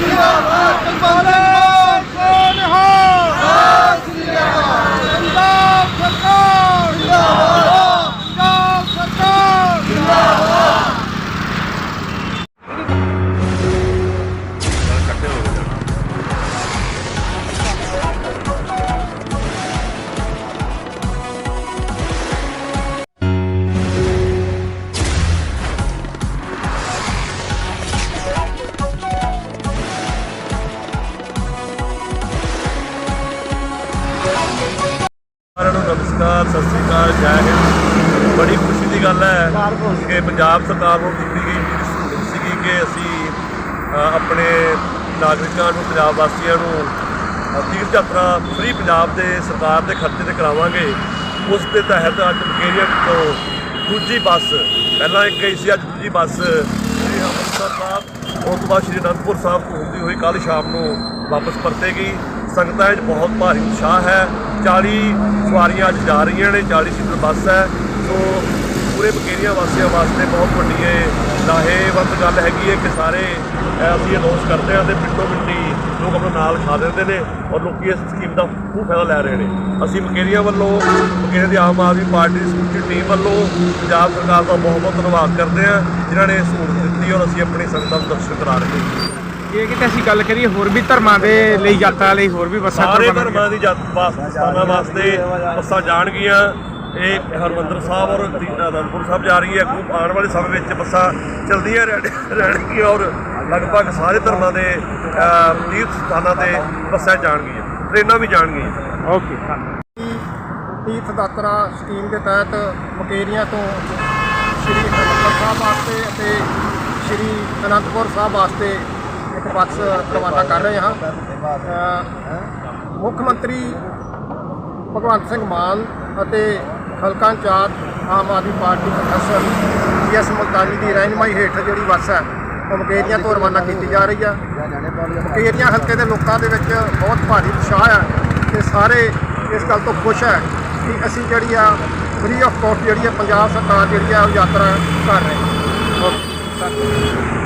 ਜਿੰਦਾਬਾਦ ਕਲਪਾਲੇ ਨਮਸਕਾਰ, ਸਤਿ ਸ਼੍ਰੀ ਅਕਾਲ, ਜੈ ਹਿੰਦ। ਬੜੀ ਖੁਸ਼ੀ ਦੀ ਗੱਲ ਹੈ ਕਿ ਪੰਜਾਬ ਸਰਕਾਰ ਨੂੰ ਦਿੱਤੀ ਗਈ ਜਿਹੜੀ ਸੀਗੀ ਕਿ ਅਸੀਂ ਆਪਣੇ ਨਾਗਰਿਕਾਂ ਨੂੰ, ਪੰਜਾਬ ਵਾਸੀਆਂ ਨੂੰ ਤੀਰਥ ਯਾਤਰਾ ਫ੍ਰੀ ਪੰਜਾਬ ਦੇ ਸਰਕਾਰ ਦੇ ਖਰਚੇ ਤੇ ਕਰਾਵਾਂਗੇ। ਉਸ ਦੇ ਤਹਿਤ ਅੱਜ ਮਕੇਰੀਆ ਤੋਂ ਦੂਜੀ ਬੱਸ, ਪਹਿਲਾਂ ਇੱਕ ਗਈ ਸੀ, ਅੱਜ ਦੂਜੀ ਬੱਸ। ਸ੍ਰੀ ਅੰਮ੍ਰਿਤਸਰ ਸਾਹਿਬ, ਉਸ ਤੋਂ ਬਾਅਦ ਸ੍ਰੀ ਅਨੰਦਪੁਰ ਸਾਹਿਬ ਤੋਂ ਹੁੰਦੀ ਹੋਈ ਕੱਲ੍ਹ ਸ਼ਾਮ ਨੂੰ ਵਾਪਸ ਪਰਤੇਗੀ। ਸੰਗਤਾਂ 'ਚ ਬਹੁਤ ਭਾਰੀ ਉਤਸ਼ਾਹ ਹੈ। 40 ਸਵਾਰੀਆਂ ਅੱਜ ਜਾ ਰਹੀਆਂ ਨੇ 40 ਸੀਟਰ ਬੱਸ ਹੈ। ਸੋ ਪੂਰੇ ਬਕੇਰੀਆ ਵਾਸੀਆਂ ਵਾਸਤੇ ਬਹੁਤ ਵੱਡੀ ਇਹ ਲਾਹੇਵੰਦ ਗੱਲ ਹੈਗੀ ਹੈ ਕਿ ਸਾਰੇ ਅਸੀਂ ਅਨਾਉਂਸ ਕਰਦੇ ਹਾਂ ਤੇ ਪਿੰਡੋ ਪਿੰਡੀ ਲੋਕ ਆਪਣਾ ਨਾਲ ਖਾ ਦਿੰਦੇ ਨੇ ਔਰ ਲੋਕੀ ਇਸ ਸਕੀਮ ਦਾ ਖੂਬ ਫਾਇਦਾ ਲੈ ਰਹੇ ਨੇ। ਅਸੀਂ ਬਕੇਰੀਆ ਵੱਲੋਂ, ਬਕੇਰੀਆ ਦੀ ਆਮ ਆਦਮੀ ਪਾਰਟੀ ਦੀ ਸਮੁੱਚੀ ਟੀਮ ਵੱਲੋਂ ਪੰਜਾਬ ਸਰਕਾਰ ਦਾ ਬਹੁਤ ਬਹੁਤ ਧੰਨਵਾਦ ਕਰਦੇ ਹਾਂ, ਜਿਨ੍ਹਾਂ ਨੇ ਸਹੂਲਤ ਦਿੱਤੀ ਔਰ ਅਸੀਂ ਆਪਣੀ ਸੰਗਤਾਂ ਨੂੰ ਦਰਸ਼ਨ ਕਰਾ ਰਹੇ ਹਾਂ। ਇਹ ਕਿਤੇ ਅਸੀਂ ਗੱਲ ਕਰੀਏ ਹੋਰ ਵੀ ਧਰਮਾਂ ਦੇ ਲਈ ਯਾਤਰਾ ਲਈ ਹੋਰ ਵੀ ਬੱਸਾਂ ਸਾਰੇ ਧਰਮਾਂ ਦੀ ਜਤ ਸਥਾਨਾਂ ਵਾਸਤੇ ਬੱਸਾਂ ਜਾਣਗੀਆਂ। ਇਹ ਹਰਮੰਦਰ ਸਾਹਿਬ ਔਰ ਦੀ- ਅਨੰਦਪੁਰ ਸਾਹਿਬ ਜਾ ਰਹੀ ਹੈ। ਅੱਗੋਂ ਆਉਣ ਵਾਲੇ ਸਮੇਂ ਵਿੱਚ ਬੱਸਾਂ ਚਲਦੀਆਂ ਰਹਿਣ- ਰਹਿਣਗੀਆਂ ਔਰ ਲਗਭਗ ਸਾਰੇ ਧਰਮਾਂ ਦੇ ਤੀਰਥ ਸਥਾਨਾਂ ਤੇ ਬੱਸਾਂ ਜਾਣਗੀਆਂ। ਟ੍ਰੇਨਾਂ ਵੀ ਜਾਣਗੀਆਂ। ਓਕੇ ਤੀਰਥ ਯਾਤਰਾ ਸਕੀਮ ਦੇ ਤਹਿਤ ਮਕੇਰੀਆਂ ਤੋਂ ਸ਼੍ਰੀ ਹਰਿਮੰਦਰ ਸਾਹਿਬ ਵਾਸਤੇ ਅਤੇ ਸ਼੍ਰੀ ਅਨੰਦਪੁਰ ਸਾਹਿਬ ਵਾਸਤੇ ਇੱਕ ਬੱਸ ਰਵਾਨਾ ਕਰ ਰਹੇ ਹਾਂ। ਮੁੱਖ ਮੰਤਰੀ ਭਗਵੰਤ ਸਿੰਘ ਮਾਨ ਅਤੇ ਹਲਕਾ incharge Aam Aadmi party professor G S Multani ਦੀ ਰਹਿਨਮਾਈ ਹੇਠ ਜਿਹੜੀ ਬੱਸ ਹੈ, ਉਹ ਮਕੇਰੀਆਂ ਤੋਂ ਰਵਾਨਾ ਕੀਤੀ ਜਾ ਰਹੀ ਹੈ। ਮਕੇਰੀਆਂ ਹਲਕੇ ਦੇ ਲੋਕਾਂ ਦੇ ਵਿੱਚ ਬਹੁਤ ਭਾਰੀ ਉਤਸ਼ਾਹ ਹੈ ਤੇ ਸਾਰੇ ਇਸ ਗੱਲ ਤੋਂ ਖੁਸ਼ ਹੈ ਕਿ ਅਸੀਂ ਜਿਹੜੀ ਆ ਫ੍ਰੀ ਆਫ ਕਾਸਟ ਜਿਹੜੀ ਆ ਪੰਜਾਬ ਸਰਕਾਰ ਜਿਹੜੀ ਆ ਉਹ ਯਾਤਰਾ ਕਰ ਰਹੇ ਹਾਂ। ਓਕੇ